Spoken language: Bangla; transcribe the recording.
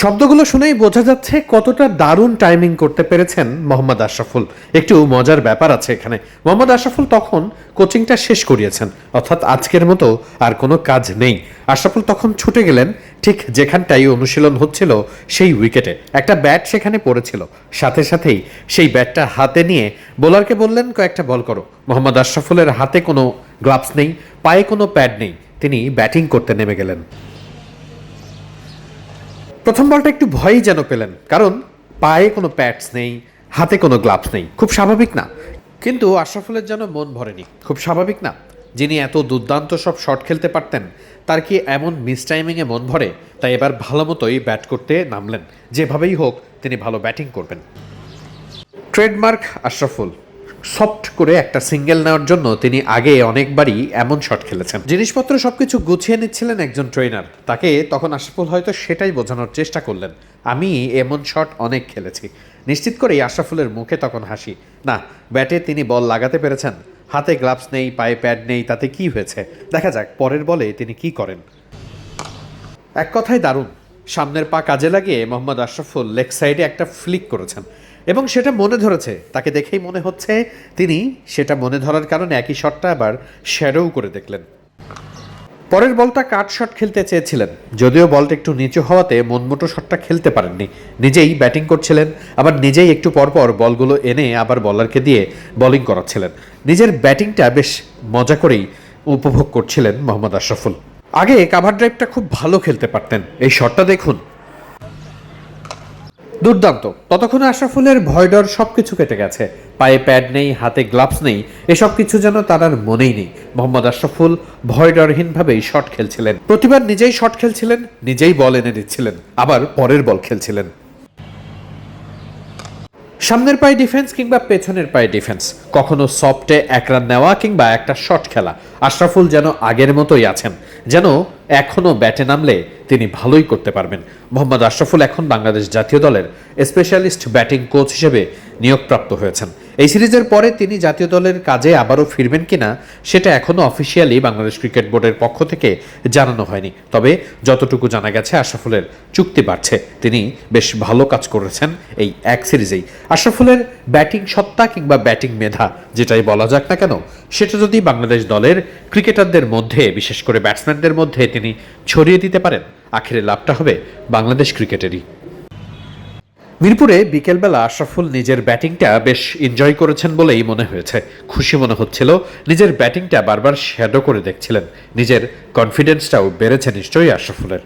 শব্দগুলো শুনেই বোঝা যাচ্ছে কতটা দারুণ টাইমিং করতে পেরেছেন মোহাম্মদ আশরাফুল। একটু মজার ব্যাপার আছে এখানে। মোহাম্মদ আশরাফুল তখন কোচিংটা শেষ করিয়েছেন, অর্থাৎ আজকের মতো আর কোনো কাজ নেই। আশরাফুল তখন ছুটে গেলেন, ঠিক যেখানটাই অনুশীলন হচ্ছিল সেই উইকেটে। একটা ব্যাট সেখানে পড়েছিল। সাথে সাথেই সেই ব্যাটটা হাতে নিয়ে বোলারকে বললেন, কয়েকটা বল করো। মোহাম্মদ আশরাফুলের হাতে কোনো গ্লাভস নেই, পায়ে কোনো প্যাড নেই। তিনি ব্যাটিং করতে নেমে গেলেন। প্রথম বলটা একটু ভয়ই যেন পেলেন, কারণ পায়ে কোনো প্যাডস নেই, হাতে কোনো গ্লাভস নেই, খুব স্বাভাবিক না। কিন্তু আশরাফুলের যেন মন ভরেনি, খুব স্বাভাবিক না। যিনি এত দুর্দান্ত সব শট খেলতে পারতেন, তার কি এমন মিস টাইমিংয়ে মন ভরে, তাই এবার ভালো মতোই ব্যাট করতে নামলেন। যেভাবেই হোক, তিনি ভালো ব্যাটিং করবেন। ট্রেডমার্ক আশরাফুল সফট করে একটা সিঙ্গেল নেওয়ার জন্য তিনি আগে অনেকবারই এমন শট খেলেছেন। জিনিসপত্র সবকিছু গুছিয়ে নিচ্ছিলেন একজন ট্রেনার। তাকে তখন আশরাফুল হয়তো সেটাই বোঝানোর চেষ্টা করলেন, আমি এমন শট অনেক খেলেছি। নিশ্চিত করেই আশরাফুলের মুখে তখন হাসি। না, ব্যাটে তিনি বল লাগাতে পেরেছেন। হাতে গ্লাভস নেই, পায়ে প্যাড নেই, তাতে কি হয়েছে? দেখা যাক পরের বলে তিনি কি করেন। এক কথায় দারুণ। সামনের পা কাজে লাগিয়ে মোহাম্মদ আশরাফুল লেগ সাইডে একটা ফ্লিক করেছেন। এবং সেটা মনে ধরেছে। তাকে দেখেই মনে হচ্ছে তিনি সেটা মনে ধরার কারণে একই শটটা আবার শ্যাডোও করে দেখলেন। পরের বলটা কাট শট খেলতে চেয়েছিলেন। যদিও বলটা একটু নিচু হওয়াতে মনমোটো শটটা খেলতে পারেননি। নিজেই ব্যাটিং করছিলেন, আবার নিজেই একটু পরপর বলগুলো এনে আবার বলারকে দিয়ে বোলিং করাচ্ছিলেন। নিজের ব্যাটিংটা বেশ মজা করেই উপভোগ করছিলেন মোহাম্মদ আশরাফুল। আগে কাভার ড্রাইভটা খুব ভালো খেলতে পারতেন। এই শটটা দেখুন। দুর্দান্ত। ততক্ষণে আশরাফুলের ভয় ডর সব কিছু কেটে গেছে। পায়ে প্যাড নেই, হাতে গ্লাভস নেই, এসব কিছু যেন তার আর মনেই নেই। মোহাম্মদ আশরাফুল ভয় ডরহীনভাবেই শট খেলছিলেন। প্রতিবার নিজেই শট খেলছিলেন, নিজেই বল এনে দিচ্ছিলেন, আবার পরের বল খেলছিলেন। সামনের পায়ে ডিফেন্স কিংবা পেছনের পায়ে ডিফেন্স কখনো সফটে এক রান নেওয়া কিংবা একটা শট খেলা। আশরাফুল যেন আগের মতোই আছেন, যেন এখনও ব্যাটে নামলে তিনি ভালোই করতে পারবেন। মোহাম্মদ আশরাফুল এখন বাংলাদেশ জাতীয় দলের স্পেশালিস্ট ব্যাটিং কোচ হিসেবে নিয়োগপ্রাপ্ত হয়েছেন। এই সিরিজের পরে তিনি জাতীয় দলের কাজে আবারও ফিরবেন কিনা, সেটা এখনও অফিসিয়ালি বাংলাদেশ ক্রিকেট বোর্ডের পক্ষ থেকে জানানো হয়নি। তবে যতটুকু জানা গেছে, আশরাফুলের চুক্তি বাড়ছে। তিনি বেশ ভালো কাজ করেছেন এই এক সিরিজেই। আশরাফুলের ব্যাটিং সত্তা কিংবা ব্যাটিং মেধা, যেটাই বলা যাক না কেন, সেটা যদি বাংলাদেশ দলের ক্রিকেটারদের মধ্যে, বিশেষ করে ব্যাটসম্যানদের মধ্যে তিনি ছড়িয়ে দিতে পারেন, আখেরে লাভটা হবে বাংলাদেশ ক্রিকেটেরই। মিরপুরে বিকেলবেলা আশরাফুল নিজের ব্যাটিংটা বেশ এনজয় করেছেন বলেই মনে হয়েছে। খুশি মনে হচ্ছিল। নিজের ব্যাটিংটা বারবার শ্যাডো করে দেখছিলেন। নিজের কনফিডেন্সটাও বেড়েছে নিশ্চয়ই আশরাফুলের।